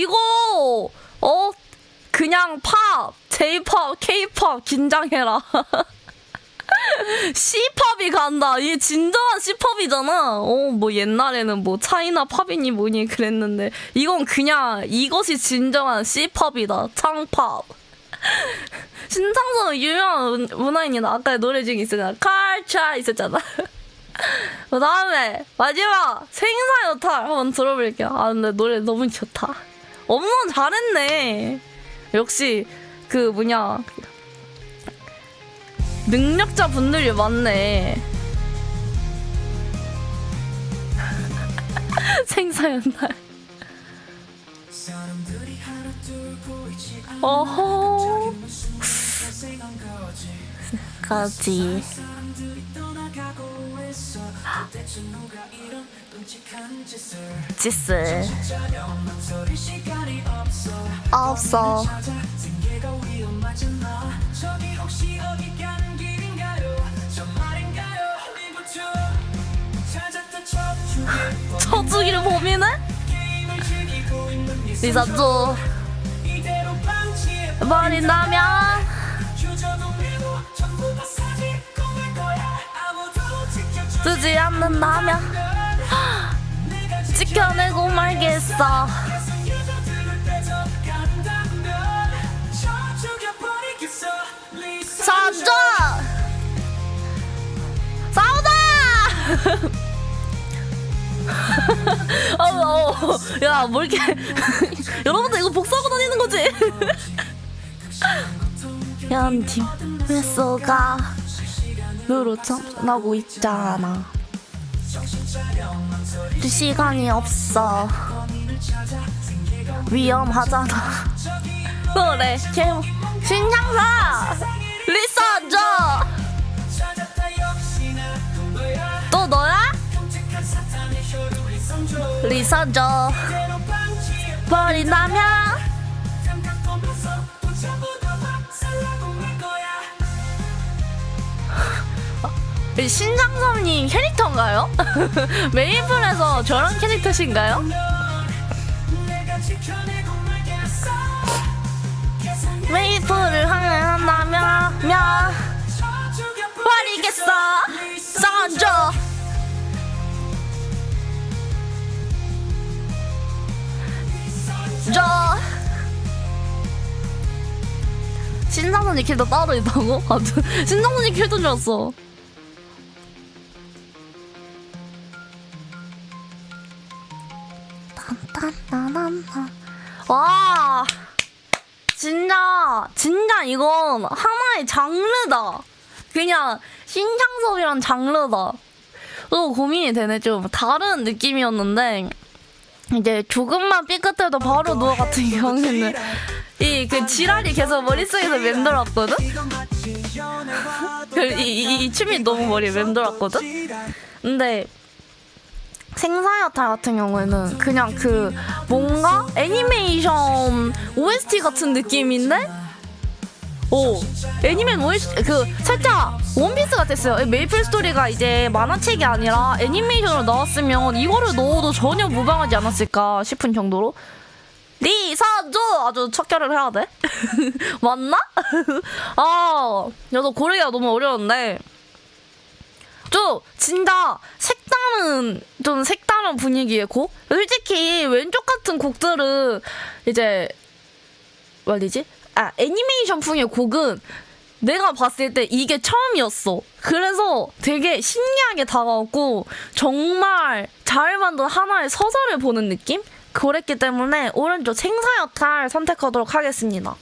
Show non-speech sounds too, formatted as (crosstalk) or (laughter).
이거 어 그냥 팝, J-팝, K-팝 긴장해라. (laughs) C-팝이 간다. 이게 진정한 C-팝이잖아. 어, 뭐 옛날에는 뭐 차이나 팝이니 뭐니 그랬는데 이건 그냥 이것이 진정한 C-팝이다. 창팝. (laughs) 신창섭 유명한 문- 문화인이다. 아까 노래 중에 있었잖아. 칼차 있었잖아. 그 (laughs) 다음에 마지막 생사 여탈 한번 들어볼게요. 아 근데 노래 너무 좋다. 엄청 잘했네. 역시 그 뭐냐 능력자 분들이 많네. (laughs) 생사연날. 어허. 까지. 짓을 없어. (laughs) 쳐주기를 범인은 리사조. 버린다면? 쓰지 않는다면 지켜내고 말겠어 사줘 싸우자 (laughs) 어, 어, 야, 뭐 이렇게. (laughs) 여러분들 이거 복사하고 다니는 거지? 연팀 횟소가 누로 나고 있잖아. 두 시간이 없어. 위험하잖아. 그래, 개 신장사! 리사죠! 또 너야? 리사죠. 버린다면 신장섭님 캐릭터인가요? (laughs) 메이플에서 저런 캐릭터신가요? 메이플을 한다면 면 버리겠어 써줘 저 신상선이 캐릭터 따로 있다고? (laughs) 캐릭터인 줄 알았어 딴딴따란따. 와 진짜 진짜 이건 하나의 장르다. 그냥 신창섭이란 장르다. 또 고민이 되네. 좀 다른 느낌이었는데 이제 조금만 삐끗해도 바로 누워 같은 경우에는 이그 지랄이 계속 머릿속에서 맴돌았거든? 그 이, 이, 이 춤이 너무 머리에 맴돌았거든? 근데 생사여탈 같은 경우에는 그냥 그 뭔가 애니메이션 OST 같은 느낌인데? 오 애니메이션 OST 그 살짝 원피스 같았어요. 메이플 스토리가 이제 만화책이 아니라 애니메이션으로 나왔으면 이거를 넣어도 전혀 무방하지 않았을까 싶은 정도로. 리사조 아주 척결을 해야 돼. (laughs) 맞나? (laughs) 아 저도 고르기가 너무 어려운데. 좀 진짜 색 다른 좀 색다른 분위기의 곡. 솔직히 왼쪽 같은 곡들은 이제 뭐지아 애니메이션풍의 곡은 내가 봤을 때 이게 처음이었어. 그래서 되게 신기하게 다가왔고 정말 잘 만든 하나의 서사를 보는 느낌? 그랬기 때문에 오른쪽 생사여탈 선택하도록 하겠습니다.